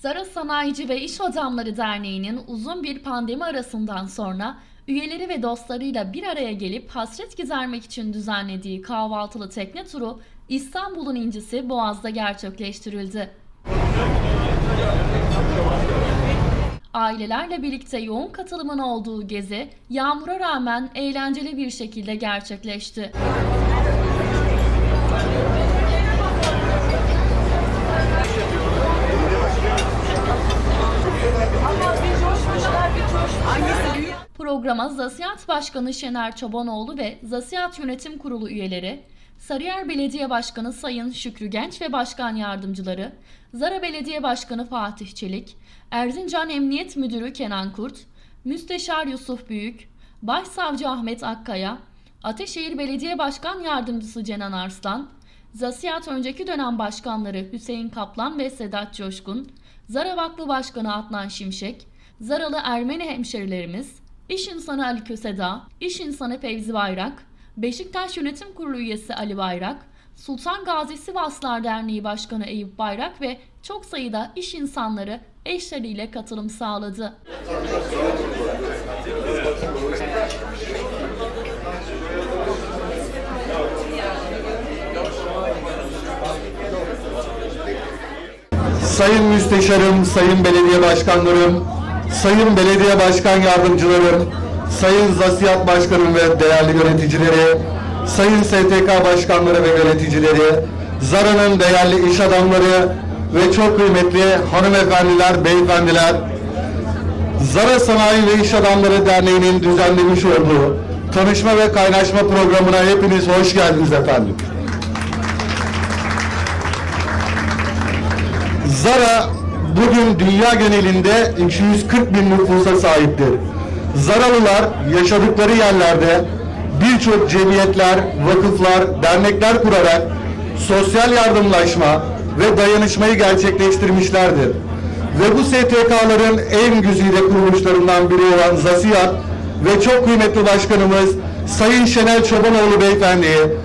Zara Sanayici ve İş Adamları Derneği'nin uzun bir pandemi arasından sonra üyeleri ve dostlarıyla bir araya gelip hasret gidermek için düzenlediği kahvaltılı tekne turu İstanbul'un incisi Boğaz'da gerçekleştirildi. Ailelerle birlikte yoğun katılımın olduğu gezi yağmura rağmen eğlenceli bir şekilde gerçekleşti. Programa Zasiyat Başkanı Şener Çobanoğlu ve Zasiyat Yönetim Kurulu üyeleri, Sarıyer Belediye Başkanı Sayın Şükrü Genç ve Başkan Yardımcıları, Zara Belediye Başkanı Fatih Çelik, Erzincan Emniyet Müdürü Kenan Kurt, Müsteşar Yusuf Büyük, Başsavcı Ahmet Akkaya, Ateşehir Belediye Başkan Yardımcısı Cenan Arslan, Zasiyat önceki dönem başkanları Hüseyin Kaplan ve Sedat Coşkun, Zara Vakfı Başkanı Adnan Şimşek, Zaralı Ermeni hemşerilerimiz, İş insanı Ali Köseda, İş insanı Fevzi Bayrak, Beşiktaş Yönetim Kurulu üyesi Ali Bayrak, Sultan Gazi Sivaslar Derneği Başkanı Eyüp Bayrak ve çok sayıda iş insanları eşleriyle katılım sağladı. Sayın Müsteşarım, Sayın Belediye Başkanlarım, Sayın Belediye Başkan Yardımcılarım, Sayın Zasiyat Başkanım ve değerli yöneticileri, Sayın STK Başkanları ve yöneticileri, Zara'nın değerli iş adamları ve çok kıymetli hanımefendiler, beyefendiler, Zara Sanayi ve İş Adamları Derneği'nin düzenlemiş olduğu tanışma ve kaynaşma programına hepiniz hoş geldiniz efendim. Zara bugün dünya genelinde 240 bin nüfusa sahiptir. Zaralılar yaşadıkları yerlerde birçok cemiyetler, vakıflar, dernekler kurarak sosyal yardımlaşma ve dayanışmayı gerçekleştirmişlerdir. Ve bu STK'ların en güzide kuruluşlarından biri olan Zasiyat ve çok kıymetli başkanımız Sayın Şenel Çobanoğlu Beyefendi'yi